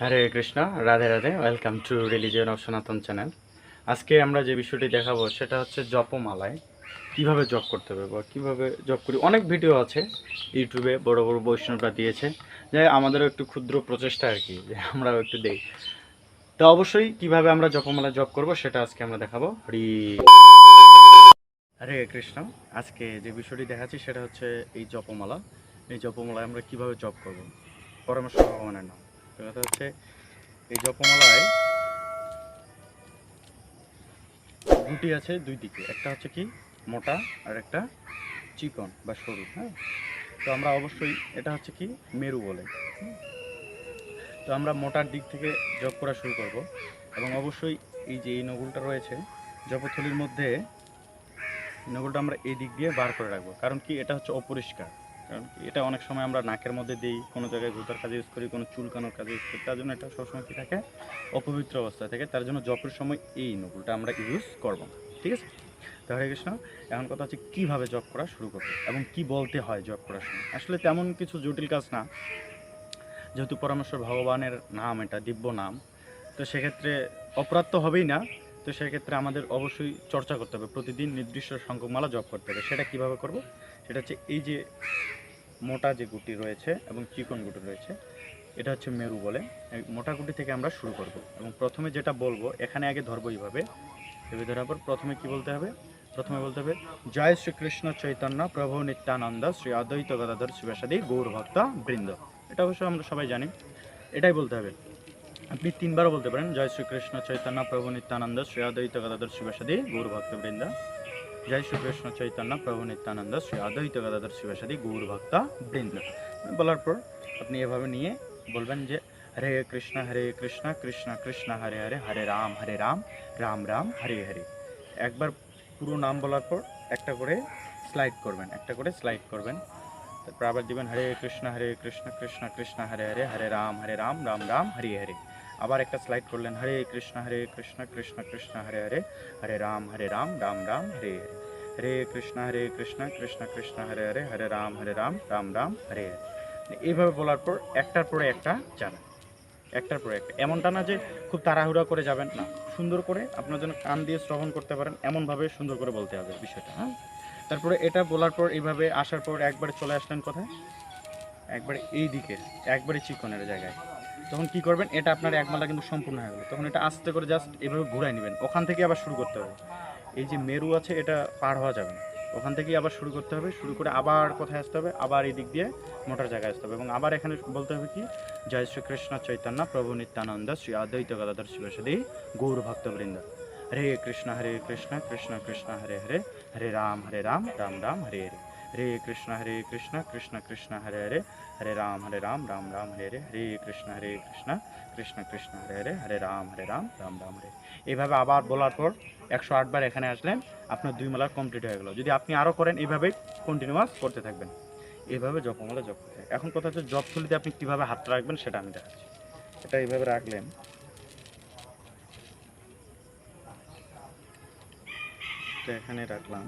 Hare Krishna, Radhe Radhe welcome to religion of Sanatan channel আজকে আমরা যে বিষয়টি দেখাবো সেটা হচ্ছে জপমালায় কীভাবে জপ করতে হবে বা কীভাবে জপ করি। অনেক ভিডিও আছে ইউটিউবে, বড় বড় বৈষ্ণবরা দিয়েছে যে আমাদেরও একটু ক্ষুদ্র প্রচেষ্টা আর কি, যে আমরাও একটু দেই। তো অবশ্যই কীভাবে আমরা জপমালা জপ করব সেটা আজকে আমরা দেখাবো। হরি হরে কৃষ্ণ, আজকে যে বিষয়টি দেখাচ্ছি সেটা হচ্ছে এই জপমালা। এই জপমালায় আমরা কীভাবে জপ করব? পরামর্শ ভগবানের নাম কথা হচ্ছে এই জপমালায় গুটি আছে দুই দিকে। একটা হচ্ছে কি মোটা আর একটা চিকন বা সরু হ্যাঁ? তো আমরা অবশ্যই এটা হচ্ছে কি মেরু বলে। তো আমরা মোটার দিক থেকে জপ করা শুরু করব এবং অবশ্যই এই যে এই নগুলটা রয়েছে, জপথলির মধ্যে নগুলটা আমরা এই দিক দিয়ে বার করে রাখব। কারণ কি এটা হচ্ছে অপরিষ্কার। কারণ এটা অনেক সময় আমরা নাকের মধ্যে দিই, কোনো জায়গায় ঘুতার কাজে ইউজ করি, কোনো চুলকানোর কাজে ইউজ করি, তার জন্য এটা সবসময় কি থাকে? অপবিত্র অবস্থায় থাকে, তার জন্য জপের সময় এই নকুলটা আমরা ইউজ করব না, ঠিক আছে? তো হরে কৃষ্ণ, এখন কথা হচ্ছে কীভাবে জব করা শুরু করব এবং কি বলতে হয় জব করার সময়? আসলে তেমন কিছু জটিল কাজ না, যেহেতু পরমেশ্বর ভগবানের নাম, এটা দিব্য নাম, তো সেক্ষেত্রে অপরাধ তো হবেই না তো সেক্ষেত্রে আমাদের অবশ্যই চর্চা করতে হবে। প্রতিদিন নির্দিষ্ট সংখ্যকমালা জপ করতে হবে। সেটা কীভাবে করব? সেটা হচ্ছে এই যে মোটা যে গুটি রয়েছে এবং চিকন গুটি রয়েছে, এটা হচ্ছে মেরু বলে। মোটা গুটি থেকে আমরা শুরু করব এবং প্রথমে যেটা বলব, এখানে আগে ধরবো এইভাবে। এভাবে ধরার পর প্রথমে কি বলতে হবে? প্রথমে বলতে হবে, জয় শ্রীকৃষ্ণ চৈতন্য প্রভু নিত্যানন্দ শ্রী অদ্বৈত গদাধর শিবাসাদি গৌর ভক্ত বৃন্দ। এটা অবশ্য আমরা সবাই জানি। এটাই বলতে হবে। আপনি তিনবারও বলতে পারেন, জয় শ্রীকৃষ্ণ চৈতন্য প্রভু নিত্যানন্দ শ্রী অদ্বৈত গদাধর শিবাসাদি গৌর ভক্ত বৃন্দ জয় শ্রীকৃষ্ণ চৈতন্য প্রভু নিত্যানন্দ শ্রী অদ্বৈত গদাধর শিবাসাদি গৌর ভক্ত বৃন্দ বলার পর আপনি এভাবে নিয়ে বলবেন যে, হরে কৃষ্ণ হরে কৃষ্ণ কৃষ্ণ কৃষ্ণ, হরে হরে হরে রাম হরে রাম রাম রাম, হরে হরে। একবার পুরো নাম বলার পর একটা করে স্লাইড করবেন, একটা করে স্লাইড করবেন। তারপর আবার দিবেন, হরে কৃষ্ণ হরে কৃষ্ণ কৃষ্ণ কৃষ্ণ, হরে হরে হরে রাম হরে রাম রাম রাম, হরে হরে। আবার একটা স্লাইড করলেন, হরে কৃষ্ণ হরে কৃষ্ণ কৃষ্ণ কৃষ্ণ, হরে হরে হরে রাম হরে রাম রাম রাম, হরে হরে হরে কৃষ্ণ হরে কৃষ্ণ কৃষ্ণ কৃষ্ণ, হরে হরে হরে রাম হরে রাম রাম রাম, হরে হরে। এইভাবে বলার পর একটার পরে একটা যাবেন একটার পরে একটা। এমনটা না যে খুব তাড়াহুড়া করে যাবেন, না। সুন্দর করে আপনার জন্য কান দিয়ে শ্রবণ করতে পারেন, এমনভাবে সুন্দর করে বলতে হবে বিষয়টা হ্যাঁ? তারপরে এটা বলার পর এইভাবে আসার পর একবারে চলে আসলেন কোথায়? একবারে এই দিকে একবারে চিকনের জায়গায়। তখন কি করবেন, এটা আপনার একমালা কিন্তু সম্পূর্ণ হয়ে গেল। তখন এটা আস্তে করে জাস্ট এভাবে ঘুরাই নেবেন। ওখান থেকে আবার শুরু করতে হবে। এই যে মেরু আছে, এটা পার হওয়া যাবে ওখান থেকেই আবার শুরু করতে হবে। শুরু করে আবার কোথায় আসতে হবে? আবার এই দিক দিয়ে মোটর জায়গায় আসতে হবে। এবং আবার এখানে বলতে হবে কি, জয় শ্রীকৃষ্ণ চৈতন্য প্রভু নিত্যানন্দ শ্রী আদ্বৈত গদাধর শিবসদী গৌর ভক্তবৃন্দ। হরে কৃষ্ণ হরে কৃষ্ণ কৃষ্ণ কৃষ্ণ, হরে হরে হরে রাম হরে রাম রাম রাম, হরে হরে। হরে কৃষ্ণ হরে কৃষ্ণ কৃষ্ণ কৃষ্ণ, হরে হরে হরে রাম হরে রাম রাম রাম, হরে হরে হরে কৃষ্ণ হরে কৃষ্ণ কৃষ্ণ কৃষ্ণ, হরে হরে হরে রাম হরে রাম রাম রাম, হরে এইভাবে আবার বলার পর একশো আটবার এখানে আসলেন, আপনার দুই মালা কমপ্লিট হয়ে গেল। যদি আপনি আরও করেন এইভাবেই কন্টিনিউয়াস করতে থাকবেন। এইভাবে জপমালা জপ করতে। এখন কথা হচ্ছে, জপ তুলিতে আপনি কীভাবে হাতটা রাখবেন সেটা আমি দেখাচ্ছি। এটা এইভাবে রাখলেন। এখানে রাখলাম।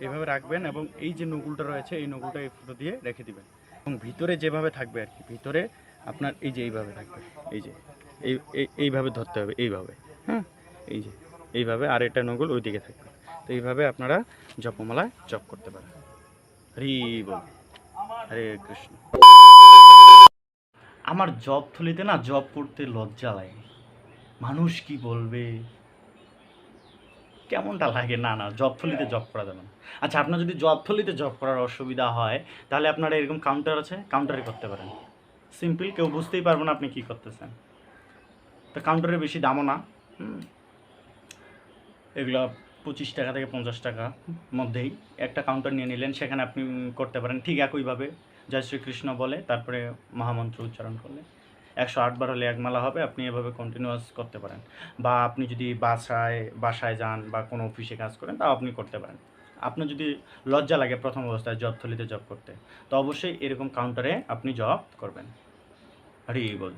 এইভাবে রাখবেন এবং এই যে নকুলটা রয়েছে, এই নকুলটা এই ফুটো দিয়ে রেখে দিবেন। এবং ভিতরে যেভাবে থাকবে আর কি, ভিতরে আপনার এই যে এইভাবে থাকবে, এই যে, এই, এই- এইভাবে ধরতে হবে, এইভাবে হ্যাঁ? এই যে, এইভাবে আর এটা নকুল ওই দিকে থাকবে। তো এইভাবে আপনারা জপমালায় জপ করতে পারেন। হরি বল, হরে কৃষ্ণ। আমার জব থলিতে না জব করতে লজ্জা লাগে। মানুষ কি বলবে? কেমনটা লাগে? না না জব থলিতে জব করা যাবে না। আচ্ছা আপনার যদি জব থলিতে জব করার অসুবিধা হয়, তাহলে আপনার এরকম কাউন্টার আছে? কাউন্টারে করতে পারেন। সিম্পল কেউ বুঝতেই পারবে না আপনি কী করতেছেন। তো কাউন্টারে বেশি দামও না এগুলো পঁচিশ টাকা থেকে পঞ্চাশ টাকা মধ্যেই একটা কাউন্টার নিয়ে নিলেন, সেখানে আপনি করতে পারেন। ঠিক একইভাবে জয় শ্রীকৃষ্ণ বলে, তারপরে মহামন্ত্র উচ্চারণ করলে। একশো আটবার হলে এক মালা হবে, আপনি এভাবে কন্টিনিউয়াস করতে পারেন। বা আপনি যদি বাসায় বাসায় যান বা কোনো অফিসে কাজ করেন, তাও আপনি করতে পারেন। আপনার যদি লজ্জা লাগে প্রথম অবস্থায় জব থলিতে জব করতে, তো অবশ্যই এরকম কাউন্টারে আপনি জব করবেন। হরি বল।